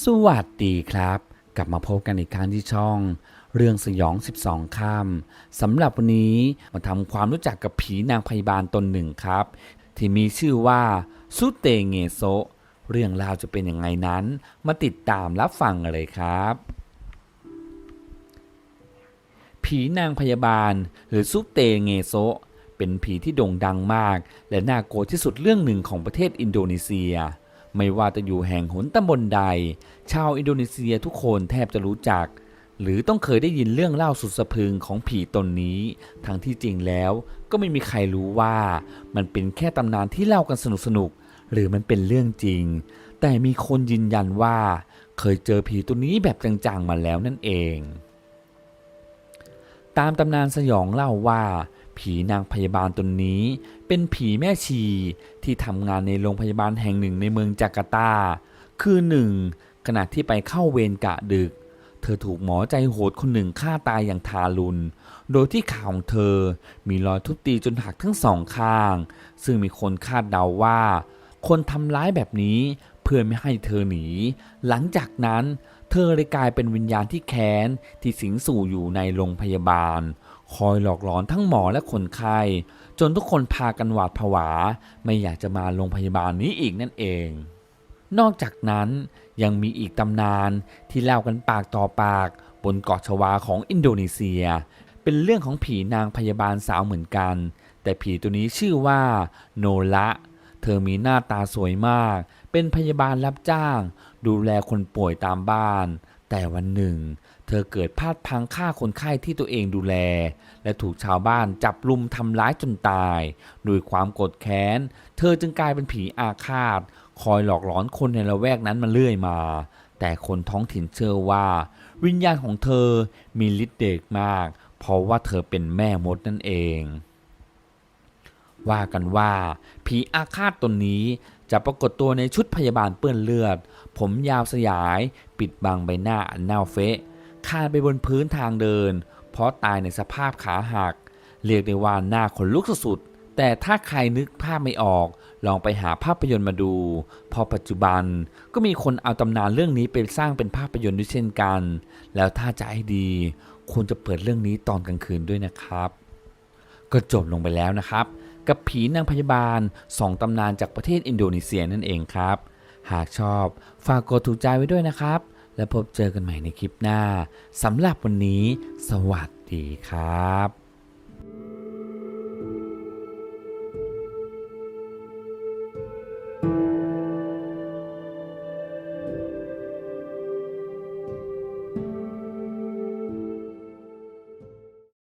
สวัสดีครับ กลับมาพบกันอีกครั้งที่ช่อง เรื่องสยอง 12ค่ำสำหรับวันนี้มาทำความรู้จักกับผีนางพยาบาลตนหนึ่งครับ ที่มีชื่อว่าซุเตเงโซเรื่องราวจะเป็นยังไงนั้น มาติดตามรับฟังกันเลยครับ ผีนางพยาบาลหรือซุเตเงโซเป็นผีที่โด่งดังมาก และน่ากลัวที่สุดเรื่องหนึ่งของประเทศอินโดนีเซีย ไม่ว่าจะอยู่แห่งหนตำบลใด ชาวอินโดนีเซียทุกคนแทบจะรู้จัก หรือต้องเคยได้ยินเรื่องเล่าสุดสะพึงของผีตนนี้ ทั้งที่จริงแล้วก็ไม่มีใครรู้ว่ามันเป็นแค่ตำนานที่เล่ากันสนุกๆหรือมันเป็นเรื่องจริง แต่มีคนยืนยันว่า เคยเจอผีตัวนี้แบบจังๆมาแล้วนั่นเอง ตามตำนานสยองเล่าว่า ผีนางพยาบาลตนนี้ เป็นผีแม่ชีที่ทำงานในโรงพยาบาลแห่งหนึ่งในเมืองจาการ์ตา คือหนึ่งขณะที่ไปเข้าเวรกะดึก เธอถูกหมอใจโหดคนหนึ่งฆ่าตายอย่างทารุณ โดยที่ขาของเธอมีรอยทุบตีจนหักทั้งสองข้าง ซึ่งมีคนคาดเดาว่า คนทำร้ายแบบนี้เพื่อไม่ให้เธอหนี หลังจากนั้น เธอเลยกลายเป็นวิญญาณที่แค้นที่สิงสู่อยู่ในโรงพยาบาล คอยหลอกหลอนทั้งหมอและคนไข้จนทุกคนพากันหวาดผวา ไม่อยากจะมาโรงพยาบาลนี้อีกนั่นเอง นอกจากนั้นยังมีอีกตำนานที่เล่ากันปากต่อปากบนเกาะชวาของอินโดนีเซีย เป็นเรื่องของผีนางพยาบาลสาวเหมือนกัน แต่ผีตัวนี้ชื่อว่าโนละเธอมีหน้าตาสวยมาก เป็นพยาบาลรับจ้าง ดูแลคนป่วยตามบ้าน แต่วันหนึ่ง เธอเกิดพลาดพังฆ่าคนไข้ที่ตัวเองดูแล และถูกชาวบ้านจับลุมทำร้ายจนตายด้วยความโกรธแค้น เธอจึงกลายเป็นผีอาฆาต คอยหลอกหลอนคนในละแวกนั้นมาเรื่อยมา แต่คนท้องถิ่นเชื่อว่า วิญญาณของเธอมีฤทธิ์เดชมาก เพราะว่าเธอเป็นแม่มดนั่นเองว่ากันว่า ผีอาฆาตตนนี้ จะปรากฏตัวในชุดพยาบาลเปื้อนเลือด ผมยาวสยาย ปิดบังใบหน้าอันเน่าเฟะคานไปบนพื้นทางเดิน เพราะตายในสภาพขาหัก เรียกได้ว่าหน้าขนลุกสุดๆแต่ถ้าใครนึกภาพไม่ออก ลองไปหาภาพยนตร์มาดู พอปัจจุบันก็มีคนเอาตำนานเรื่องนี้ไปสร้างเป็นภาพยนตร์ด้วยเช่นกัน แล้วถ้าจะให้ดีควรจะเปิดเรื่องนี้ตอนกลางคืนด้วยนะครับ ก็จบลงไปแล้วนะครับ กับผีนางพยาบาลสองตำนานจากประเทศอินโดนีเซียนั่นเองครับ หากชอบฝากกดถูกใจไว้ด้วยนะครับ และพบเจอกันใหม่ในคลิปหน้าสำหรับวันนี้ สวัสดีครับ